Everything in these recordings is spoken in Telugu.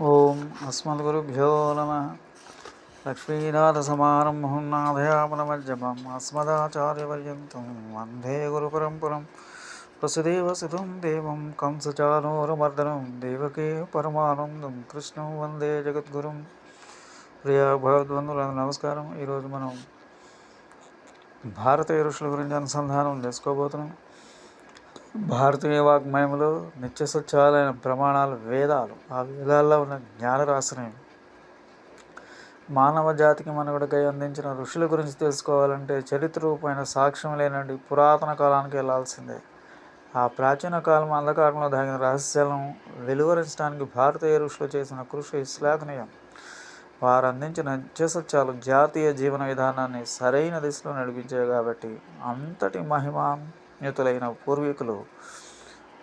ఓం అస్మద్గురుభ్యో నమ. లక్ష్మీనాథసమారంభం నాథయామనమజ్జమం అస్మదాచార్యపర్యంతం వందే గురుపరంపరం. వసుదేవసుతం దేవం కంసచానూరమర్దనం దేవకీ పరమానందం కృష్ణం వందే జగద్గురుం. ప్రియా భగవద్బంధువులకు నమస్కారం. ఈరోజు మనం భారతీయ ఋషుల గురించి అనుసంధానం చేసుకోబోతున్నాం. భారతీయ వాగ్మయంలో నిత్య సత్యాలైన ప్రమాణాలు వేదాలు ఆ వేదాల్లో ఉన్న జ్ఞాన జ్ఞానరాశిని మానవ జాతికి మనుగడకై అందించిన ఋషుల గురించి తెలుసుకోవాలంటే చరిత్ర రూపమైన సాక్ష్యం లేనండి పురాతన కాలానికి వెళ్ళాల్సిందే ఆ ప్రాచీన కాలం అంధకారంలో దాగిన రహస్యాలను వెలువరించడానికి భారతీయ ఋషులు చేసిన కృషి శ్లాఘనీయం వారు అందించిన నిత్య సత్యాలు జాతీయ జీవన విధానాన్ని సరైన దిశలో నడిపించాయి కాబట్టి అంతటి నియతులైన పూర్వీకులు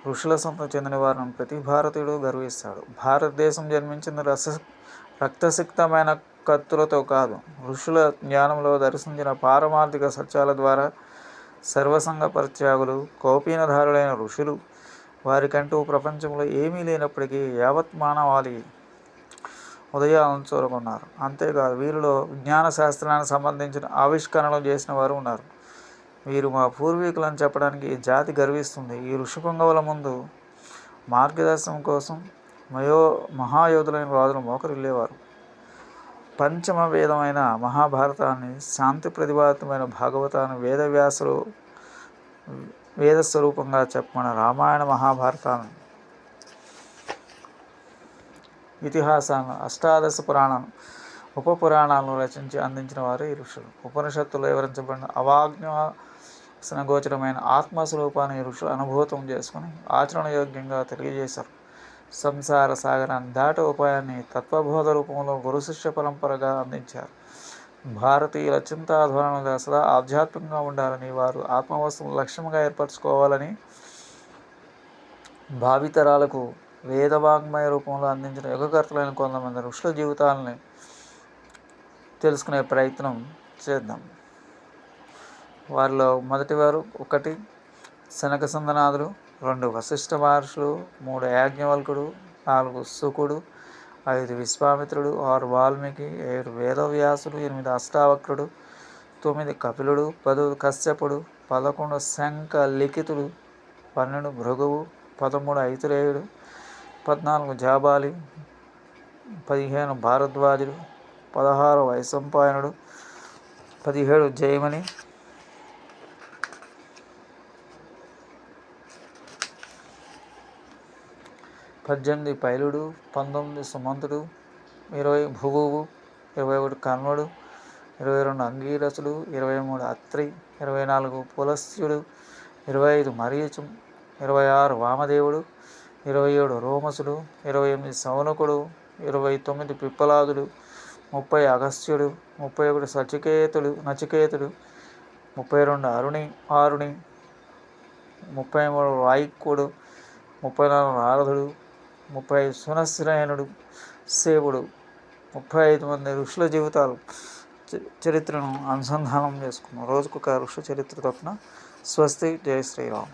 ఋషుల సొంతం చెందిన వారిని ప్రతి భారతీయుడు గర్విస్తాడు. భారతదేశం జన్మించిన రస రక్తసిక్తమైన కత్తులతో కాదు ఋషుల జ్ఞానంలో దర్శించిన పారమార్థిక సత్యాల ద్వారా సర్వసంగ పరిత్యాగులు కౌపీనధారులైన ఋషులు వారికంటూ ప్రపంచంలో ఏమీ లేనప్పటికీ యావత్ మానవాళి ఉదయాలను చూరుకున్నారు అంతేకాదు వీరిలో విజ్ఞాన శాస్త్రానికి సంబంధించిన ఆవిష్కరణలు చేసిన వారు ఉన్నారు. వీరు మా పూర్వీకులను చెప్పడానికి జాతి గర్విస్తుంది. ఈ ఋషిపుంగవుల ముందు మార్గదర్శనం కోసం మయో మహాయోధులైన రాజులు మోకరిల్లేవారు. పంచమ వేదమైన మహాభారతాన్ని శాంతి ప్రతిపాదితమైన భాగవతాన్ని వేదవ్యాసులు వేద స్వరూపంగా రామాయణ మహాభారతాన్ని ఇతిహాసాలను అష్టాదశ పురాణం ఉప పురాణాలను రచించి అందించిన వారు ఈ ఋషులు. ఉపనిషత్తులో వివరించబడిన అవాజ్ఞాసన గోచరమైన ఆత్మస్వరూపాన్ని ఈ ఋషులు అనుభూతం చేసుకుని ఆచరణయోగ్యంగా తెలియజేశారు. సంసార సాగరాన్ని దాట ఉపాయాన్ని తత్వబోధ రూపంలో గురు శిష్య పరంపరగా అందించారు. భారతీయుల చింతాధోరణులుగా సదా ఆధ్యాత్మికంగా ఉండాలని వారు ఆత్మవస్తువును లక్ష్యంగా ఏర్పరచుకోవాలని భావితరాలకు వేదవాంగ్మయ రూపంలో అందించిన యుగకర్తలైన కొంతమంది ఋషుల జీవితాలని తెలుసుకునే ప్రయత్నం చేద్దాం. వారిలో మొదటివారు ఒకటి శనక సందనాథుడు రెండు వశిష్ఠ మహర్షులు మూడు యాజ్ఞవల్కుడు నాలుగు సుకుడు ఐదు విశ్వామిత్రుడు ఆరు వాల్మీకి ఏడు వేదవ్యాసుడు ఎనిమిది అష్టావక్రుడు తొమ్మిది కపిలుడు పదు కశ్యపుడు పదకొండు శంఖ లిఖితుడు పన్నెండు భృగువు పదమూడు ఐతురేయుడు పద్నాలుగు జాబాలి పదిహేను భారద్వాజుడు పదహారు వైశంపాయనుడు పదిహేడు జయమణి. పద్దెనిమిది పైలుడు పంతొమ్మిది సుమంతుడు ఇరవై భువువు ఇరవై ఒకటి కర్ణుడు ఇరవై రెండు అంగీరసుడు ఇరవై మూడు అత్రి ఇరవై నాలుగు పులస్యుడు ఇరవై ఐదు మరీచు ఇరవై ఆరు వామదేవుడు ఇరవై ఏడు రోమసుడు ఇరవై ఎనిమిది సౌనకుడు ఇరవై తొమ్మిది పిప్పలాదుడు ముప్పై అగస్త్యుడు ముప్పై ఒకటి సచికేతుడు నచికేతుడు ముప్పై రెండు అరుణి ఆరుణి ముప్పై మూడు వాయిక్కుడు ముప్పై నాలుగు నారదుడు ముప్పై ఐదు సునశ్రయనుడు సేవుడు ముప్పై ఐదు మంది ఋషుల జీవితాలు చరిత్రను అనుసంధానం చేసుకున్నాం. రోజుకొక ఋషు చరిత్ర తప్పున స్వస్తి. జయ శ్రీరామ్.